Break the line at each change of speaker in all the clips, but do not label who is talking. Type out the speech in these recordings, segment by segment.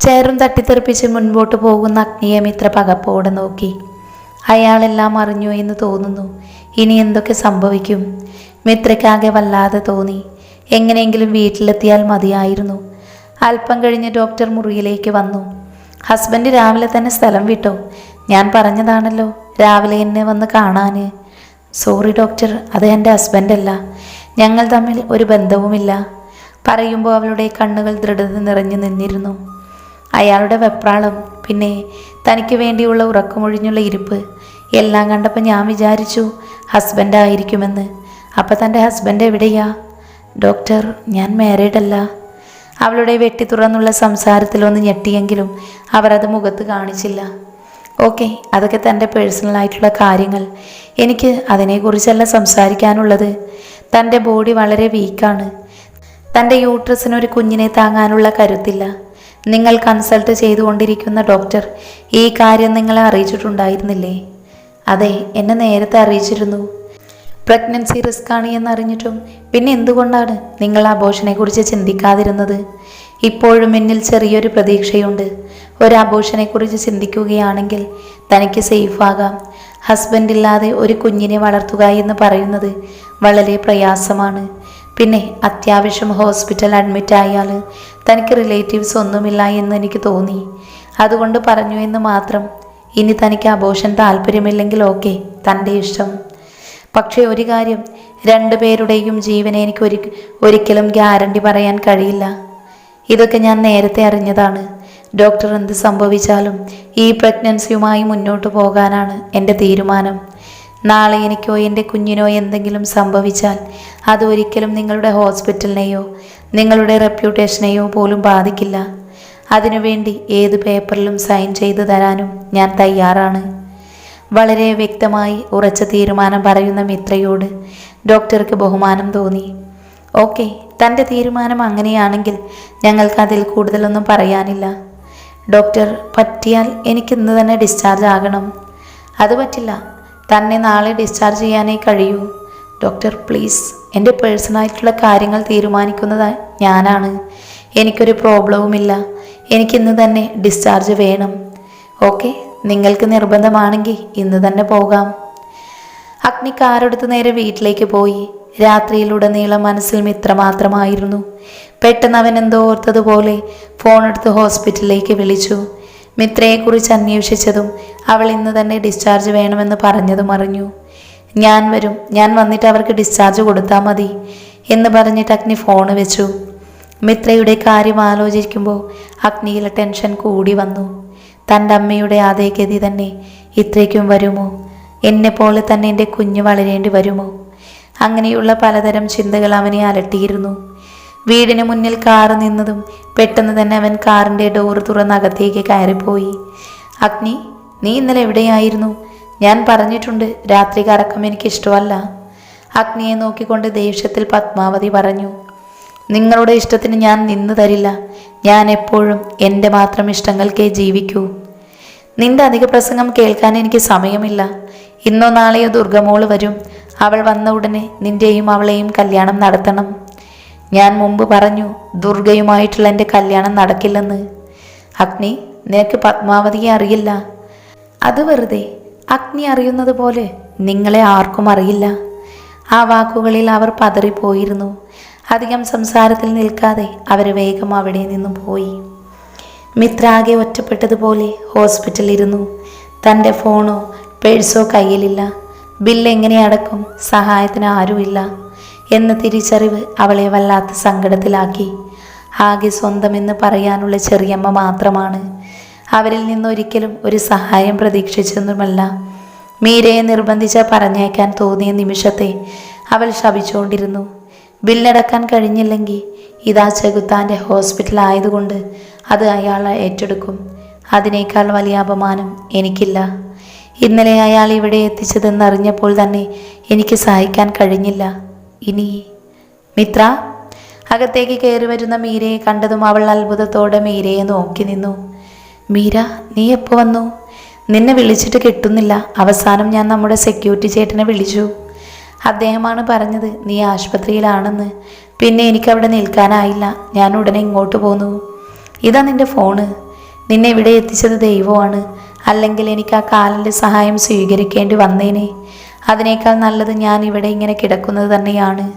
ചെയറും തട്ടിത്തെറിപ്പിച്ച് മുൻപോട്ട് പോകുന്ന അഗ്നിയെ മിത്ര പകപ്പോടെ നോക്കി. അയാളെല്ലാം അറിഞ്ഞു എന്ന് തോന്നുന്നു. ഇനി എന്തൊക്കെ സംഭവിക്കും? മിത്രയ്ക്കാകെ വല്ലാതെ തോന്നി. എങ്ങനെയെങ്കിലും വീട്ടിലെത്തിയാൽ മതിയായിരുന്നു. അല്പം കഴിഞ്ഞ് ഡോക്ടർ മുറിയിലേക്ക് വന്നു. ഹസ്ബൻഡ് രാവിലെ തന്നെ സ്ഥലം വിട്ടോ. ഞാൻ പറഞ്ഞതാണല്ലോ രാവിലെ എന്നെ വന്ന് കാണാന്. സോറി ഡോക്ടർ അത് എന്റെ ഹസ്ബൻഡല്ല. ഞങ്ങൾ തമ്മിൽ ഒരു ബന്ധവുമില്ല. പറയുമ്പോൾ അവളുടെ കണ്ണുകൾ ദൃഢത നിറഞ്ഞു നിന്നിരുന്നു. അയാളുടെ വെപ്രാളം പിന്നെ തനിക്ക് വേണ്ടിയുള്ള ഉറക്കമൊഴിഞ്ഞുള്ള ഇരിപ്പ്. എല്ലാം കണ്ടപ്പോൾ ഞാൻ വിചാരിച്ചു ഹസ്ബൻഡ് ആയിരിക്കുമെന്ന് അപ്പം തന്റെ ഹസ്ബൻഡ് എവിടെയാ? ഡോക്ടർ ഞാൻ മാരീഡല്ല അവളുടെ വെട്ടി തുറന്നുള്ള സംസാരത്തിലൊന്ന് ഞെട്ടിയെങ്കിലും അവർ അത് മുഖത്ത് കാണിച്ചില്ല. ഓക്കെ അതൊക്കെ തന്റെ പേഴ്സണലായിട്ടുള്ള കാര്യങ്ങൾ. എനിക്ക് അതിനെക്കുറിച്ചല്ല സംസാരിക്കാനുള്ളത്. തന്റെ ബോഡി വളരെ വീക്കാണ് തന്റെ യൂട്രസിന് ഒരു കുഞ്ഞിനെ താങ്ങാനുള്ള കരുത്തില്ല. നിങ്ങൾ കൺസൾട്ട് ചെയ്തുകൊണ്ടിരിക്കുന്ന ഡോക്ടർ ഈ കാര്യം നിങ്ങളെ അറിയിച്ചിട്ടുണ്ടായിരുന്നില്ലേ? അതെ എന്നെ നേരത്തെ അറിയിച്ചിരുന്നു. പ്രഗ്നൻസി റിസ്ക് ആണ് എന്നറിഞ്ഞിട്ടും പിന്നെ എന്തുകൊണ്ടാണ് നിങ്ങൾ അബോഷനെ കുറിച്ച് ചിന്തിക്കാതിരുന്നത്? ഇപ്പോഴും എന്നിൽ ചെറിയൊരു പ്രതീക്ഷയുണ്ട്. ഒരു അബോഷനെ കുറിച്ച് ചിന്തിക്കുകയാണെങ്കിൽ തനിക്ക് സേഫ് ആകാം. ഹസ്ബൻഡ് ഇല്ലാതെ ഒരു കുഞ്ഞിനെ വളർത്തുക എന്ന് പറയുന്നത് വളരെ പ്രയാസമാണ്. പിന്നെ അത്യാവശ്യം ഹോസ്പിറ്റൽ അഡ്മിറ്റ് ആയാൽ തനിക്ക് റിലേറ്റീവ്സ് ഒന്നുമില്ല എന്ന് എനിക്ക് തോന്നി. അതുകൊണ്ട് പറഞ്ഞു എന്ന് മാത്രം. ഇനി തനിക്ക് അബോഷൻ താല്പര്യമില്ലെങ്കിൽ ഓക്കെ തന്റെ ഇഷ്ടം. പക്ഷേ ഒരു കാര്യം രണ്ടുപേരുടെയും ജീവനെ എനിക്ക് ഒരി ഒരിക്കലും ഗ്യാരണ്ടി പറയാൻ കഴിയില്ല. ഇതൊക്കെ ഞാൻ നേരത്തെ അറിഞ്ഞതാണ്. ഡോക്ടർ എന്ത് സംഭവിച്ചാലും ഈ പ്രഗ്നൻസിയുമായി മുന്നോട്ട് പോകാനാണ് എന്റെ തീരുമാനം. നാളെ എനിക്കോ എന്റെ കുഞ്ഞിനോ എന്തെങ്കിലും സംഭവിച്ചാൽ അത് ഒരിക്കലും നിങ്ങളുടെ ഹോസ്പിറ്റലിനെയോ നിങ്ങളുടെ റെപ്യൂട്ടേഷനെയോ പോലും ബാധിക്കില്ല. അതിനുവേണ്ടി ഏത് പേപ്പറിലും സൈൻ ചെയ്തു തരാനും ഞാൻ തയ്യാറാണ്. വളരെ വ്യക്തമായി ഉറച്ച തീരുമാനം പറയുന്ന മിത്രയോട് ഡോക്ടർക്ക് ബഹുമാനം തോന്നി. ഓക്കെ തന്റെ തീരുമാനം അങ്ങനെയാണെങ്കിൽ ഞങ്ങൾക്ക് അതിൽ കൂടുതലൊന്നും പറയാനില്ല. ഡോക്ടർ പറ്റിയാൽ എനിക്ക് ഇന്ന് തന്നെ ഡിസ്ചാർജ് ആകണം. അത് പറ്റില്ല. തന്നെ നാളെ ഡിസ്ചാർജ് ചെയ്യാനേ കഴിയൂ. ഡോക്ടർ പ്ലീസ് എന്റെ പേഴ്സണലായിട്ടുള്ള കാര്യങ്ങൾ തീരുമാനിക്കുന്നത് ഞാനാണ്. എനിക്കൊരു പ്രോബ്ലവുമില്ല എനിക്കിന്ന് തന്നെ ഡിസ്ചാർജ് വേണം. ഓക്കെ നിങ്ങൾക്ക് നിർബന്ധമാണെങ്കിൽ ഇന്ന് തന്നെ പോകാം. അഗ്നി കാറെടുത്ത് നേരെ വീട്ടിലേക്ക് പോയി. രാത്രിയിലുടനീളം മനസ്സിൽ മിത്ര മാത്രമായിരുന്നു പെട്ടെന്ന് അവൻ എന്തോ ഓർത്തതുപോലെ ഫോണെടുത്ത് ഹോസ്പിറ്റലിലേക്ക് വിളിച്ചു. മിത്രയെക്കുറിച്ച് അന്വേഷിച്ചതും അവൾ ഇന്ന് തന്നെ ഡിസ്ചാർജ് വേണമെന്ന് പറഞ്ഞതും അറിഞ്ഞു. ഞാൻ വരും. ഞാൻ വന്നിട്ട് അവർക്ക് ഡിസ്ചാർജ് കൊടുത്താൽ മതി എന്ന് പറഞ്ഞിട്ട് അഗ്നി ഫോൺ വെച്ചു. മിത്രയുടെ കാര്യം ആലോചിക്കുമ്പോൾ അഗ്നിയിൽ ടെൻഷൻ കൂടി വന്നു. തന്റെ അമ്മയുടെ അതേ ഗതി തന്നെ ഇത്രയ്ക്കും വരുമോ? എന്നെ പോലെ തന്നെ എന്റെ കുഞ്ഞ് വളരേണ്ടി വരുമോ? അങ്ങനെയുള്ള പലതരം ചിന്തകൾ അവനെ അലട്ടിയിരുന്നു. വീടിന് മുന്നിൽ കാറ് നിന്നതും പെട്ടെന്ന് തന്നെ അവൻ കാറിന്റെ ഡോർ തുറന്ന് അകത്തേക്ക് കയറിപ്പോയി. അഗ്നി നീ ഇന്നലെ എവിടെയായിരുന്നു? ഞാൻ പറഞ്ഞിട്ടുണ്ട് രാത്രി കറക്കം എനിക്കിഷ്ടമല്ല അഗ്നിയെ നോക്കിക്കൊണ്ട് ദേഷ്യത്തിൽ പത്മാവതി പറഞ്ഞു നിങ്ങളുടെ ഇഷ്ടത്തിന് ഞാൻ നിന്നു തരില്ല. ഞാൻ എപ്പോഴും എന്റെ മാത്രം ഇഷ്ടങ്ങൾക്കേ ജീവിക്കൂ. നിന്റെ അധിക പ്രസംഗം കേൾക്കാൻ എനിക്ക് സമയമില്ല. ഇന്നോ നാളെയോ ദുർഗമോൾ വരും. അവൾ വന്ന ഉടനെ നിന്റെയും അവളെയും കല്യാണം നടത്തണം. ഞാൻ മുമ്പ് പറഞ്ഞു ദുർഗയുമായിട്ടുള്ള എന്റെ കല്യാണം നടക്കില്ലെന്ന്. അഗ്നി നിനക്ക് പത്മാവതിയെ അറിയില്ല. അത് വെറുതെ അഗ്നി അറിയുന്നത് പോലെ നിങ്ങളെ ആർക്കും അറിയില്ല. ആ വാക്കുകളിൽ അവർ പതറിപ്പോയിരുന്നു. അധികം സംസാരത്തിൽ നിൽക്കാതെ അവർ വേഗം അവിടെ നിന്നും പോയി. മിത്രാകെ ഒറ്റപ്പെട്ടതുപോലെ ഹോസ്പിറ്റലിരുന്നു തന്റെ ഫോണോ പേഴ്സോ കയ്യിലില്ല. ബില്ല് എങ്ങനെ അടക്കും? സഹായത്തിന് ആരുമില്ല. എന്ന തിരിച്ചറിവ് അവളെ വല്ലാത്ത സങ്കടത്തിലാക്കി. ആകെ സ്വന്തമെന്ന് പറയാനുള്ള ചെറിയമ്മ മാത്രമാണ്. അവരിൽ നിന്നൊരിക്കലും ഒരു സഹായം പ്രതീക്ഷിച്ചൊന്നുമല്ല. മീരയെ നിർബന്ധിച്ച പറഞ്ഞേക്കാൻ തോന്നിയ നിമിഷത്തെ അവൾ ശപിച്ചുകൊണ്ടിരുന്നു. ബില്ലടക്കാൻ കഴിഞ്ഞില്ലെങ്കിൽ ഇതാ ചെകുത്താന്റെ ഹോസ്പിറ്റൽ ആയതുകൊണ്ട് അത് അയാൾ ഏറ്റെടുക്കും. അതിനേക്കാൾ വലിയ അപമാനം എനിക്കില്ല. ഇന്നലെ അയാൾ ഇവിടെ എത്തിച്ചതെന്നറിഞ്ഞപ്പോൾ തന്നെ എനിക്ക് സഹായിക്കാൻ കഴിഞ്ഞില്ല. ഇനി മിത്ര അകത്തേക്ക് കയറി വരുന്ന മീരയെ കണ്ടതും അവൾ അത്ഭുതത്തോടെ മീരയെ നോക്കി നിന്നു. മീര നീ എപ്പോൾ വന്നു? നിന്നെ വിളിച്ചിട്ട് കിട്ടുന്നില്ല. അവസാനം ഞാൻ നമ്മുടെ സെക്യൂരിറ്റി ചേട്ടനെ വിളിച്ചു. അദ്ദേഹമാണ് പറഞ്ഞത് നീ ആശുപത്രിയിലാണെന്ന്. പിന്നെ എനിക്കവിടെ നിൽക്കാനായില്ല. ഞാൻ ഉടനെ ഇങ്ങോട്ട് പോന്നു. ഇതാ നിന്റെ ഫോണ്. നിന്നെ ഇവിടെ എത്തിച്ചത് ദൈവമാണ്. അല്ലെങ്കിൽ എനിക്ക് ആ കാലിന്റെ സഹായം സ്വീകരിക്കേണ്ടി വന്നേനെ. അതിനേക്കാൾ നല്ലത് ഞാൻ ഇവിടെ ഇങ്ങനെ കിടക്കുന്നത് തന്നെയാണ്.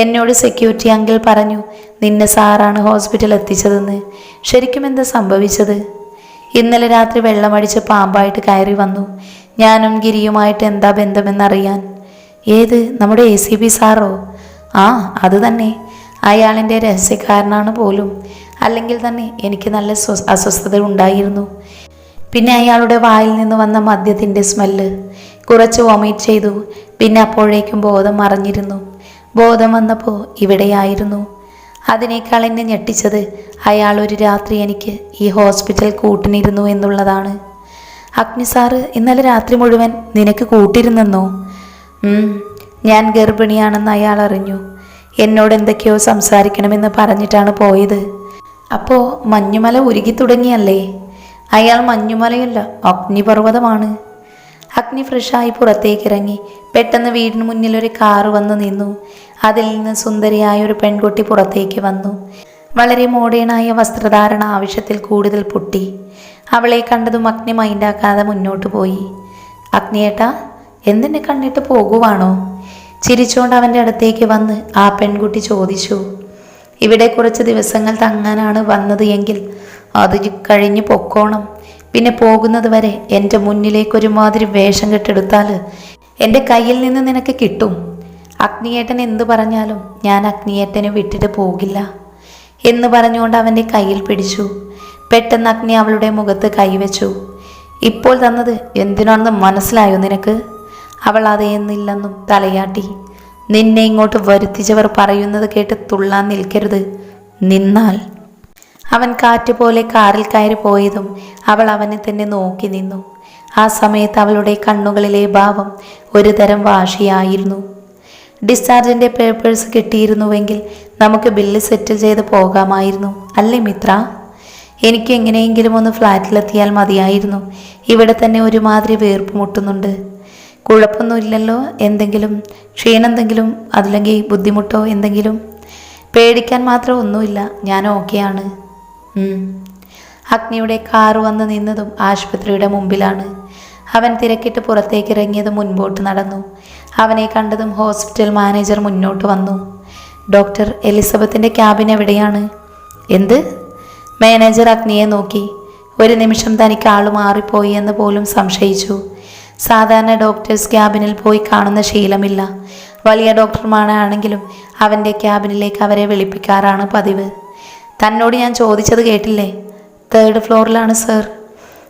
എന്നോട് സെക്യൂരിറ്റി അങ്കിൾ പറഞ്ഞു നിന്നെ സാറാണ് ഹോസ്പിറ്റൽ എത്തിച്ചതെന്ന്. ശരിക്കും എന്താ സംഭവിച്ചത്? ഇന്നലെ രാത്രി വെള്ളമടിച്ച് പാമ്പായിട്ട് കയറി വന്നു. ഞാനും ഗിരിയുമായിട്ട് എന്താ ബന്ധമെന്നറിയാൻ. ഏത്? നമ്മുടെ എ സി ബി സാറോ? ആ അത് തന്നെ. അയാളിന്റെ രഹസ്യക്കാരനാണ് പോലും. അല്ലെങ്കിൽ തന്നെ എനിക്ക് നല്ല സ്വ- അസ്വസ്ഥത ഉണ്ടായിരുന്നു. പിന്നെ അയാളുടെ വായിൽ നിന്ന് വന്ന മദ്യത്തിന്റെ സ്മെല്ല് കുറച്ച് വൊമിറ്റ് ചെയ്തു. പിന്നെ അപ്പോഴേക്കും ബോധം മറിഞ്ഞിരുന്നു. ബോധം വന്നപ്പോൾ ഇവിടെയായിരുന്നു. അതിനേക്കാൾ എന്നെ ഞെട്ടിച്ചത് അയാൾ ഒരു രാത്രി എനിക്ക് ഈ ഹോസ്പിറ്റൽ കൂട്ടിനിരുന്നു എന്നുള്ളതാണ്. അഗ്നി സാറ് ഇന്നലെ രാത്രി മുഴുവൻ നിനക്ക് കൂട്ടിരുന്നെന്നോ? ഞാൻ ഗർഭിണിയാണെന്ന് അയാൾ അറിഞ്ഞു. എന്നോട് എന്തൊക്കെയോ സംസാരിക്കണമെന്ന് പറഞ്ഞിട്ടാണ് പോയത്. അപ്പോൾ മഞ്ഞുമല ഉരുകി തുടങ്ങിയല്ലേ? അയാൾ മഞ്ഞുമലയല്ല അഗ്നിപർവതമാണ്. അഗ്നി ഫ്രഷായി പുറത്തേക്ക് ഇറങ്ങി പെട്ടെന്ന് വീടിന് മുന്നിൽ ഒരു കാറ് വന്നു നിന്നു. അതിൽ നിന്ന് സുന്ദരിയായ ഒരു പെൺകുട്ടി പുറത്തേക്ക് വന്നു. വളരെ മോഡേണായ വസ്ത്രധാരണ ആവശ്യത്തിൽ കൂടുതൽ പൊട്ടി. അവളെ കണ്ടതും അഗ്നി മൈൻഡാക്കാതെ മുന്നോട്ട് പോയി. അഗ്നിയേട്ട എന്തിനെ കണ്ടിട്ട് പോകുവാണോ? ചിരിച്ചുകൊണ്ട് അവന്റെ അടുത്തേക്ക് വന്ന് ആ പെൺകുട്ടി ചോദിച്ചു. ഇവിടെ കുറച്ച് ദിവസങ്ങൾ തങ്ങാനാണ് വന്നത് എങ്കിൽ അത് കഴിഞ്ഞ് പൊക്കോണം. പിന്നെ പോകുന്നത് വരെ എന്റെ മുന്നിലേക്ക് ഒരുമാതിരി വേഷം കെട്ടെടുത്താൽ എന്റെ കയ്യിൽ നിന്ന് നിനക്ക് കിട്ടും. അഗ്നിയേട്ടൻ എന്തു പറഞ്ഞാലും ഞാൻ അഗ്നിയേട്ടനെ വിട്ടിട്ട് പോകില്ല. എന്ന് പറഞ്ഞുകൊണ്ട് അവന്റെ കയ്യിൽ പിടിച്ചു. പെട്ടെന്ന് അഗ്നി അവളുടെ മുഖത്ത് കൈവച്ചു. ഇപ്പോൾ തന്നത് എന്തിനാണെന്ന് മനസ്സിലായോ നിനക്ക്? അവൾ അതേന്നില്ലെന്നും തലയാട്ടി. നിന്നെ ഇങ്ങോട്ട് വരുത്തിച്ചവർ പറയുന്നത് കേട്ട് തുള്ളാൻ നിൽക്കരുത്. നിന്നാൽ അവൻ കാറ്റ് പോലെ കാറിൽ കയറി പോയതും അവൾ അവനെ തന്നെ നോക്കി നിന്നു. ആ സമയത്ത് അവളുടെ കണ്ണുകളിലെ ഭാവം ഒരു തരം വാശിയായിരുന്നു. ഡിസ്ചാർജിന്റെ പേപ്പേഴ്സ് കിട്ടിയിരുന്നുവെങ്കിൽ നമുക്ക് ബില്ല് സെറ്റിൽ ചെയ്ത് പോകാമായിരുന്നു. അല്ലേ മിത്ര? എനിക്ക് എങ്ങനെയെങ്കിലും ഒന്ന് ഫ്ലാറ്റിലെത്തിയാൽ മതിയായിരുന്നു. ഇവിടെ തന്നെ ഒരുമാതിരി വീർപ്പ് മുട്ടുന്നുണ്ട്. കുഴപ്പമൊന്നുമില്ലല്ലോ? എന്തെങ്കിലും? ക്ഷീണെന്തെങ്കിലും അതല്ലെങ്കിൽ ബുദ്ധിമുട്ടോ എന്തെങ്കിലും? പേടിക്കാൻ മാത്രം ഒന്നുമില്ല. ഞാൻ ഓക്കെയാണ്. അഗ്നിയുടെ കാർ വന്ന് നിന്നതും ആശുപത്രിയുടെ മുമ്പിലാണ്. അവൻ തിരക്കിട്ട് പുറത്തേക്ക് ഇറങ്ങിയത് മുൻപോട്ട് നടന്നു. അവനെ കണ്ടതും ഹോസ്പിറ്റൽ മാനേജർ മുന്നോട്ട് വന്നു. ഡോക്ടർ എലിസബത്തിന്റെ ക്യാബിൻ എവിടെയാണ്? എന്ത്? മാനേജർ അഗ്നിയെ നോക്കി. ഒരു നിമിഷം തനിക്ക് ആൾ മാറിപ്പോയി എന്ന് പോലും സംശയിച്ചു. സാധാരണ ഡോക്ടേഴ്സ് ക്യാബിനിൽ പോയി കാണുന്ന ശീലമില്ല. വലിയ ഡോക്ടർമാരാണെങ്കിലും അവന്റെ ക്യാബിനിലേക്ക് അവരെ വിളിപ്പിക്കാറാണ് പതിവ്. തന്നോട് ഞാൻ ചോദിച്ചത് കേട്ടില്ലേ? തേർഡ് ഫ്ലോറിലാണ് സർ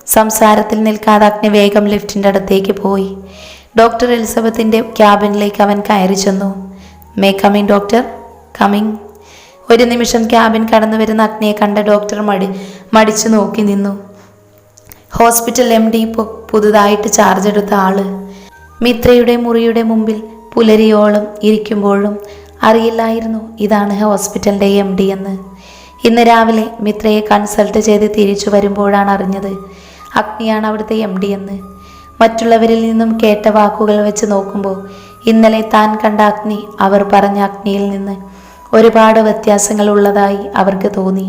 സംസാരത്തിൽ നിൽക്കാതെ അഗ്നി വേഗം ലിഫ്റ്റിന്റെ അടുത്തേക്ക് പോയി. ഡോക്ടർ എലിസബത്തിന്റെ ക്യാബിനിലേക്ക് അവൻ കയറി ചെന്നു. മേ കമ്മിങ് ഡോക്ടർ കമ്മിങ് ഒരു നിമിഷം ക്യാബിൻ കടന്നു വരുന്ന അഗ്നിയെ കണ്ട ഡോക്ടർ മടി മടിച്ചു നോക്കി നിന്നു. ഹോസ്പിറ്റൽ എം ഡി പുതുതായിട്ട് ചാർജ് എടുത്ത ആൾ. മിത്രയുടെ മുറിയുടെ മുമ്പിൽ പുലരിയോളം ഇരിക്കുമ്പോഴും അറിയില്ലായിരുന്നു ഇതാണ് ഹോസ്പിറ്റലിന്റെ എം ഡി എന്ന്. ഇന്ന് രാവിലെ മിത്രയെ കൺസൾട്ട് ചെയ്ത് തിരിച്ചു വരുമ്പോഴാണ് അറിഞ്ഞത്. അഗ്നിയാണ് അവിടുത്തെ എം ഡി എന്ന്. മറ്റുള്ളവരിൽ നിന്നും കേട്ട വാക്കുകൾ വെച്ച് നോക്കുമ്പോൾ ഇന്നലെ താൻ കണ്ട അഗ്നി അവർ പറഞ്ഞ അഗ്നിയിൽ നിന്ന് ഒരുപാട് വ്യത്യാസങ്ങൾ ഉള്ളതായി അവർക്ക് തോന്നി.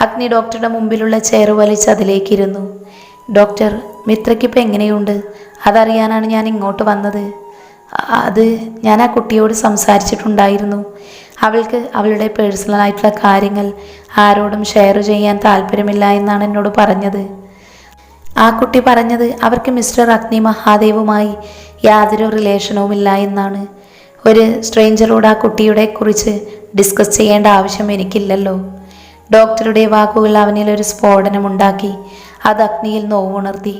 അഗ്നി ഡോക്ടറുടെ മുമ്പിലുള്ള ചെയർ വലിച്ച് അതിലേക്കിരുന്നു. ഡോക്ടർ മിത്രയ്ക്കിപ്പോൾ എങ്ങനെയുണ്ട്? അതറിയാനാണ് ഞാൻ ഇങ്ങോട്ട് വന്നത്. അത് ഞാൻ ആ കുട്ടിയോട് സംസാരിച്ചിട്ടുണ്ടായിരുന്നു. അവൾക്ക് അവളുടെ പേഴ്സണലായിട്ടുള്ള കാര്യങ്ങൾ ആരോടും ഷെയർ ചെയ്യാൻ താല്പര്യമില്ല എന്നാണ് എന്നോട് പറഞ്ഞത്. ആ കുട്ടി പറഞ്ഞത് അവർക്ക് മിസ്റ്റർ അഗ്നി മഹാദേവുമായി യാതൊരു റിലേഷനുമില്ല എന്നാണ്. ഒരു സ്ട്രേഞ്ചറോട് ആ കുട്ടിയുടെ കുറിച്ച് ഡിസ്കസ് ചെയ്യേണ്ട ആവശ്യം എനിക്കില്ലല്ലോ. ഡോക്ടറുടെ വാക്കുകൾ അവനിൽ ഒരു സ്ഫോടനമുണ്ടാക്കി അത് അഗ്നിയിൽ നോവുണർത്തി.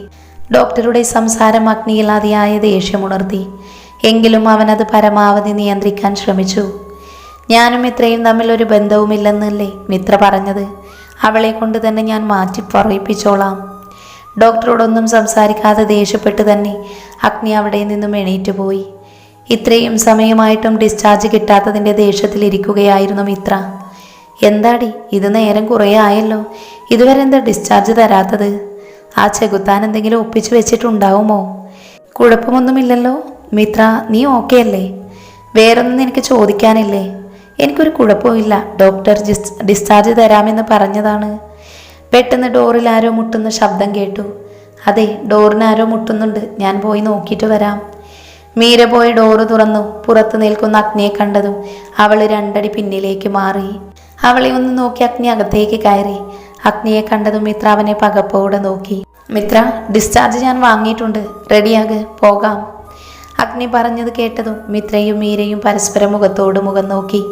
ഡോക്ടറുടെ സംസാരം അഗ്നിയിൽ അതിയായ ദേഷ്യമുണർത്തി എങ്കിലും അവനത് പരമാവധി നിയന്ത്രിക്കാൻ ശ്രമിച്ചു. ഞാനും മിത്രയും തമ്മിൽ ഒരു ബന്ധവുമില്ലെന്നല്ലേ മിത്ര പറഞ്ഞത്? അവളെ കൊണ്ട് തന്നെ ഞാൻ മാറ്റി പറയിപ്പിച്ചോളാം. ഡോക്ടറോടൊന്നും സംസാരിക്കാതെ ദേഷ്യപ്പെട്ട് തന്നെ അഗ്നി അവിടെ നിന്നും എണീറ്റ് പോയി. ഇത്രയും സമയമായിട്ടും ഡിസ്ചാർജ് കിട്ടാത്തതിന്റെ ദേഷ്യത്തിലിരിക്കുകയായിരുന്നു മിത്ര. എന്താടി ഇത് നേരം കുറേ ആയല്ലോ. ഇതുവരെ എന്താ ഡിസ്ചാർജ് തരാത്തത്? ആ ചെകുത്താൻ എന്തെങ്കിലും ഒപ്പിച്ചു വെച്ചിട്ടുണ്ടാവുമോ? കുഴപ്പമൊന്നുമില്ലല്ലോ. മിത്ര നീ ഓക്കെ അല്ലേ? വേറൊന്നും എനിക്ക് ചോദിക്കാനില്ലേ? എനിക്കൊരു കുഴപ്പമില്ല ഡോക്ടർ ഡിസ്ചാർജ് തരാമെന്ന് പറഞ്ഞതാണ്. പെട്ടെന്ന് ഡോറിൽ ആരോ മുട്ടുന്ന ശബ്ദം കേട്ടു. അതെ ഡോറിന് ആരോ മുട്ടുന്നുണ്ട്. ഞാൻ പോയി നോക്കിയിട്ട് വരാം. മീര പോയി ഡോറ് തുറന്നു. പുറത്ത് നിൽക്കുന്ന അഗ്നിയെ കണ്ടതും അവൾ രണ്ടടി പിന്നിലേക്ക് മാറി. അവളെ ഒന്ന് നോക്കി അഗ്നി അകത്തേക്ക് കയറി. അഗ്നിയെ കണ്ടതും മിത്ര അവനെ പകപ്പോടെ നോക്കി. മിത്ര ഡിസ്ചാർജ് ഞാൻ വാങ്ങിയിട്ടുണ്ട്. റെഡിയാക്. പോകാം. അഗ്നി പറഞ്ഞത് കേട്ടതും മിത്രയും മീരയും പരസ്പരം മുഖത്തോട് മുഖം നോക്കി.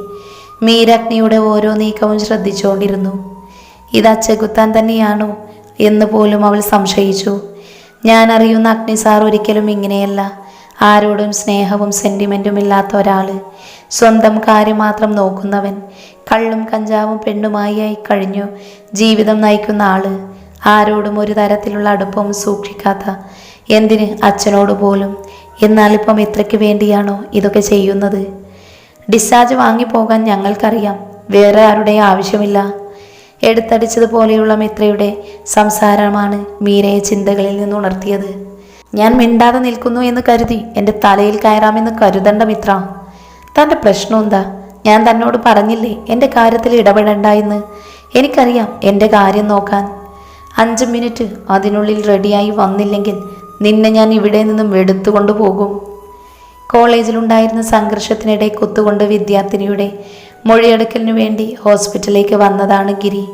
മീര അഗ്നിയുടെ ഓരോ നീക്കവും ശ്രദ്ധിച്ചുകൊണ്ടിരുന്നു. ഇത് അച്ചകുത്താൻ തന്നെയാണോ? എന്ന് പോലും അവൾ സംശയിച്ചു. ഞാൻ അറിയുന്ന അഗ്നി സാർ ഒരിക്കലും ഇങ്ങനെയല്ല. ആരോടും സ്നേഹവും സെന്റിമെന്റും ഇല്ലാത്ത ഒരാൾ സ്വന്തം കാര്യം മാത്രം നോക്കുന്നവൻ. കള്ളും കഞ്ചാവും പെണ്ണുമായി ആയി കഴിഞ്ഞു. ജീവിതം നയിക്കുന്ന ആൾ. ആരോടും ഒരു തരത്തിലുള്ള അടുപ്പവും സൂക്ഷിക്കാത്ത. എന്തിന് അച്ഛനോട് പോലും? എന്നാൽ ഇപ്പം ഇത്രയ്ക്ക് വേണ്ടിയാണോ ഇതൊക്കെ ചെയ്യുന്നത്? ഡിസ്ചാർജ് വാങ്ങിപ്പോകാൻ ഞങ്ങൾക്കറിയാം. വേറെ ആരുടെയും ആവശ്യമില്ല. എടുത്തടിച്ചതുപോലെയുള്ള മിത്രയുടെ സംസാരമാണ് മീരയെ ചിന്തകളിൽ നിന്ന് ഉണർത്തിയത്. ഞാൻ മിണ്ടാതെ നിൽക്കുന്നു എന്ന് കരുതി എന്റെ തലയിൽ കയറാമെന്ന് കരുതണ്ട മിത്ര. തന്റെ പ്രശ്നം എന്താ? ഞാൻ തന്നോട് പറഞ്ഞില്ലേ എന്റെ കാര്യത്തിൽ ഇടപെടണ്ട എന്ന്? എനിക്കറിയാം എന്റെ കാര്യം നോക്കാൻ. അഞ്ച് മിനിറ്റ് അതിനുള്ളിൽ റെഡിയായി വന്നില്ലെങ്കിൽ നിന്നെ ഞാൻ ഇവിടെ നിന്നും എടുത്തുകൊണ്ടു പോകും. കോളേജിലുണ്ടായിരുന്ന സംഘർഷത്തിനിടെ കുത്തുകൊണ്ട് വിദ്യാർത്ഥിനിയുടെ മൊഴിയെടുക്കലിനു വേണ്ടി ഹോസ്പിറ്റലിലേക്ക് വന്നതാണ് ഗിരി.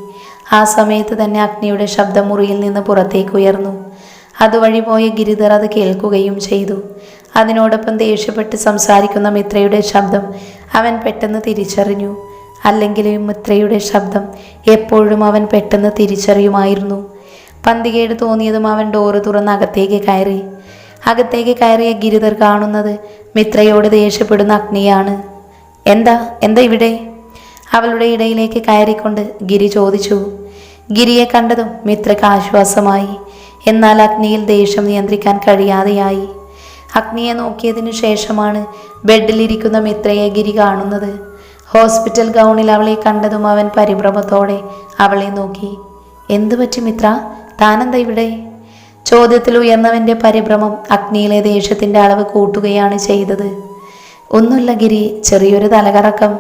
ആ സമയത്ത് തന്നെ അഗ്നിയുടെ ശബ്ദമുറിയിൽ നിന്ന് പുറത്തേക്ക് ഉയർന്നു. അതുവഴി പോയ ഗിരിധർ അത് കേൾക്കുകയും ചെയ്തു. അതിനോടൊപ്പം ദേഷ്യപ്പെട്ട് സംസാരിക്കുന്ന മിത്രയുടെ ശബ്ദം അവൻ പെട്ടെന്ന് തിരിച്ചറിഞ്ഞു. അല്ലെങ്കിലും മിത്രയുടെ ശബ്ദം എപ്പോഴും അവൻ പെട്ടെന്ന് തിരിച്ചറിയുമായിരുന്നു. പന്തികേട് തോന്നിയതും അവൻ ഡോറ് തുറന്ന് അകത്തേക്ക് കയറി. അകത്തേക്ക് കയറിയ ഗിരിധർ കാണുന്നത് മിത്രയോട് ദേഷ്യപ്പെടുന്ന അഗ്നിയാണ്. എന്താ എന്താ ഇവിടെ? അവളുടെ ഇടയിലേക്ക് കയറിക്കൊണ്ട് ഗിരി ചോദിച്ചു. ഗിരിയെ കണ്ടതും മിത്രയ്ക്ക് ആശ്വാസമായി. എന്നാൽ അഗ്നിയിൽ ദേഷ്യം നിയന്ത്രിക്കാൻ കഴിയാതെയായി. അഗ്നിയെ നോക്കിയതിനു ശേഷമാണ് ബെഡിലിരിക്കുന്ന മിത്രയെ ഗിരി കാണുന്നത്. ഹോസ്പിറ്റൽ ഗൗണിൽ അവളെ കണ്ടതും അവൻ പരിഭ്രമത്തോടെ അവളെ നോക്കി. എന്തു പറ്റി മിത്ര? താനെന്താ ഇവിടെ? ചോദ്യത്തിൽ ഉയർന്നവന്റെ പരിഭ്രമം അഗ്നിയിലെ ദേഷ്യത്തിന്റെ അളവ് കൂട്ടുകയാണ് ചെയ്തത്. ഒന്നുമില്ല ഗിരി ചെറിയൊരു തലകറക്കം.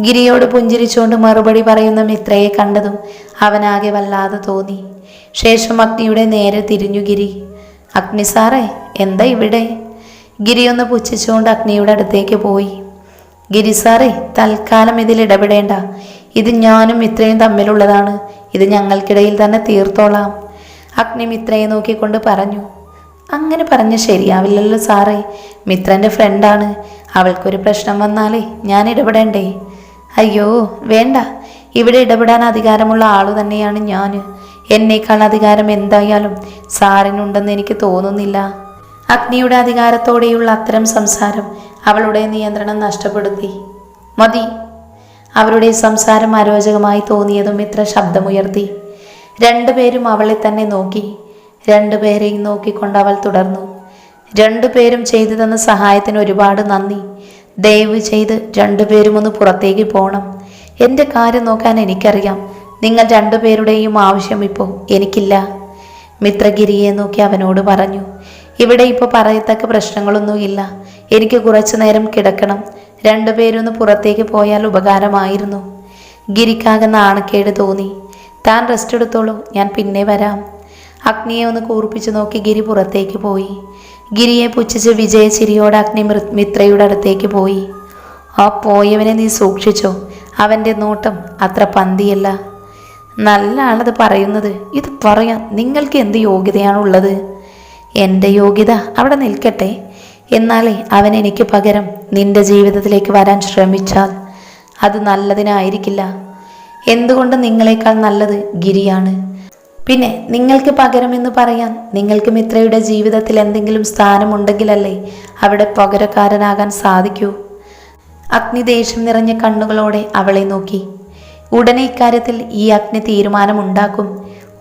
ഗിരിയോട് പുഞ്ചിരിച്ചുകൊണ്ട് മറുപടി പറയുന്ന മിത്രയെ കണ്ടതും അവനാകെ വല്ലാതെ തോന്നി. ശേഷം അഗ്നിയുടെ നേരെ തിരിഞ്ഞു ഗിരി. അഗ്നി സാറേ എന്താ ഇവിടെ? ഗിരിയൊന്ന് പുച്ഛിച്ചുകൊണ്ട് അഗ്നിയുടെ അടുത്തേക്ക് പോയി. ഗിരി സാറേ തൽക്കാലം ഇതിൽ ഇടപെടേണ്ട. ഇത് ഞാനും മിത്രയും തമ്മിലുള്ളതാണ്. ഇത് ഞങ്ങൾക്കിടയിൽ തന്നെ തീർത്തോളാം. അഗ്നി മിത്രയെ നോക്കിക്കൊണ്ട് പറഞ്ഞു അങ്ങനെ പറഞ്ഞ് ശരിയാവില്ലല്ലോ സാറേ. മിത്രന്റെ ഫ്രണ്ടാണ്. അവൾക്കൊരു പ്രശ്നം വന്നാലേ ഞാൻ ഇടപെടണ്ടേ? അയ്യോ വേണ്ട. ഇവിടെ ഇടപെടാൻ അധികാരമുള്ള ആളു തന്നെയാണ് ഞാൻ എന്നേക്കാൾ അധികാരം എന്തായാലും സാറിനുണ്ടെന്ന് എനിക്ക് തോന്നുന്നില്ല. അഗ്നിയുടെ അധികാരത്തോടെയുള്ള അത്തരം സംസാരം അവളുടെ നിയന്ത്രണം നഷ്ടപ്പെടുത്തി. മതി. അവരുടെ സംസാരം അരോചകമായി തോന്നിയതും ഇത്ര ശബ്ദമുയർത്തി. രണ്ടുപേരും അവളെ തന്നെ നോക്കി. രണ്ടുപേരെയും നോക്കിക്കൊണ്ട് അവൾ തുടർന്നു. രണ്ടുപേരും ചെയ്തു തന്ന സഹായത്തിന് ഒരുപാട് നന്ദി. ദയവ് ചെയ്ത് രണ്ടുപേരും ഒന്ന് പുറത്തേക്ക് പോകണം എന്റെ കാര്യം നോക്കാൻ എനിക്കറിയാം. നിങ്ങൾ രണ്ടുപേരുടെയും ആവശ്യം ഇപ്പോൾ എനിക്കില്ല. മിത്രഗിരിയെ നോക്കി അവനോട് പറഞ്ഞു. ഇവിടെ ഇപ്പോൾ പറയത്തക്ക പ്രശ്നങ്ങളൊന്നുമില്ല എനിക്ക് കുറച്ചു നേരം കിടക്കണം. രണ്ടുപേരൊന്ന് പുറത്തേക്ക് പോയാൽ ഉപകാരമായിരുന്നു. ഗിരിക്കാകെ നാണക്കേട് തോന്നി. താൻ റെസ്റ്റ് എടുത്തോളൂ ഞാൻ പിന്നെ വരാം. അഗ്നിയെ ഒന്ന് കൂർപ്പിച്ചു നോക്കി ഗിരി പുറത്തേക്ക് പോയി. ഗിരിയെ പുച്ഛിച്ച് വിജയ ചിരിയോടെ അഗ്നി മിത്രയുടെ അടുത്തേക്ക് പോയി. ആ പോയവനെ നീ സൂക്ഷിച്ചോ അവന്റെ നോട്ടം അത്ര പന്തിയല്ല. നല്ല ആളത് പറയുന്നത് ഇത് പറയാൻ നിങ്ങൾക്ക് എന്ത് യോഗ്യതയാണുള്ളത്? എന്റെ യോഗ്യത അവിടെ നിൽക്കട്ടെ. എന്നാലേ അവൻ എനിക്ക് പകരം നിന്റെ ജീവിതത്തിലേക്ക് വരാൻ ശ്രമിച്ചാൽ അത് നല്ലതിനായിരിക്കില്ല. എന്തുകൊണ്ട് നിങ്ങളെക്കാൾ നല്ലത് ഗിരിയാണ്? പിന്നെ നിങ്ങൾക്ക് പകരമെന്ന് പറയാൻ നിങ്ങൾക്ക് മിത്രയുടെ ജീവിതത്തിൽ എന്തെങ്കിലും സ്ഥാനമുണ്ടെങ്കിലല്ലേ അവിടെ പകരക്കാരനാകാൻ സാധിക്കൂ? അഗ്നി ദേഷ്യം നിറഞ്ഞ കണ്ണുകളോടെ അവളെ നോക്കി. ഉടനെ ഇക്കാര്യത്തിൽ ഈ അഗ്നി തീരുമാനമുണ്ടാക്കും.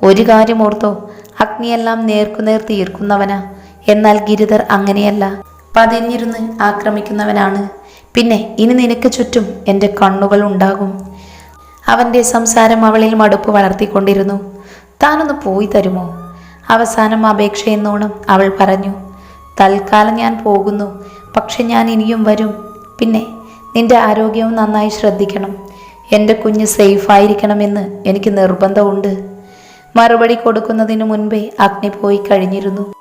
ഒരു കാര്യം ഓർത്തോ അഗ്നിയെല്ലാം നേർക്കുനേർ തീർക്കുന്നവനാ. എന്നാൽ ഗിരിധർ അങ്ങനെയല്ല. പതിഞ്ഞിരുന്ന് ആക്രമിക്കുന്നവനാണ്. പിന്നെ ഇനി നിനക്ക് ചുറ്റും എന്റെ കണ്ണുകൾ ഉണ്ടാകും. അവന്റെ സംസാരം അവളിൽ മടുപ്പ് വളർത്തിക്കൊണ്ടിരുന്നു. താനൊന്ന് പോയി തരുമോ? അവസാനം അപേക്ഷയെന്നോണം അവൾ പറഞ്ഞു. തൽക്കാലം ഞാൻ പോകുന്നു. പക്ഷെ ഞാൻ ഇനിയും വരും. പിന്നെ നിന്റെ ആരോഗ്യവും നന്നായി ശ്രദ്ധിക്കണം. എന്റെ കുഞ്ഞ് സേഫായിരിക്കണമെന്ന് എനിക്ക് നിർബന്ധമുണ്ട്. മറുപടി കൊടുക്കുന്നതിന് മുൻപേ അഗ്നി പോയി കഴിഞ്ഞിരുന്നു.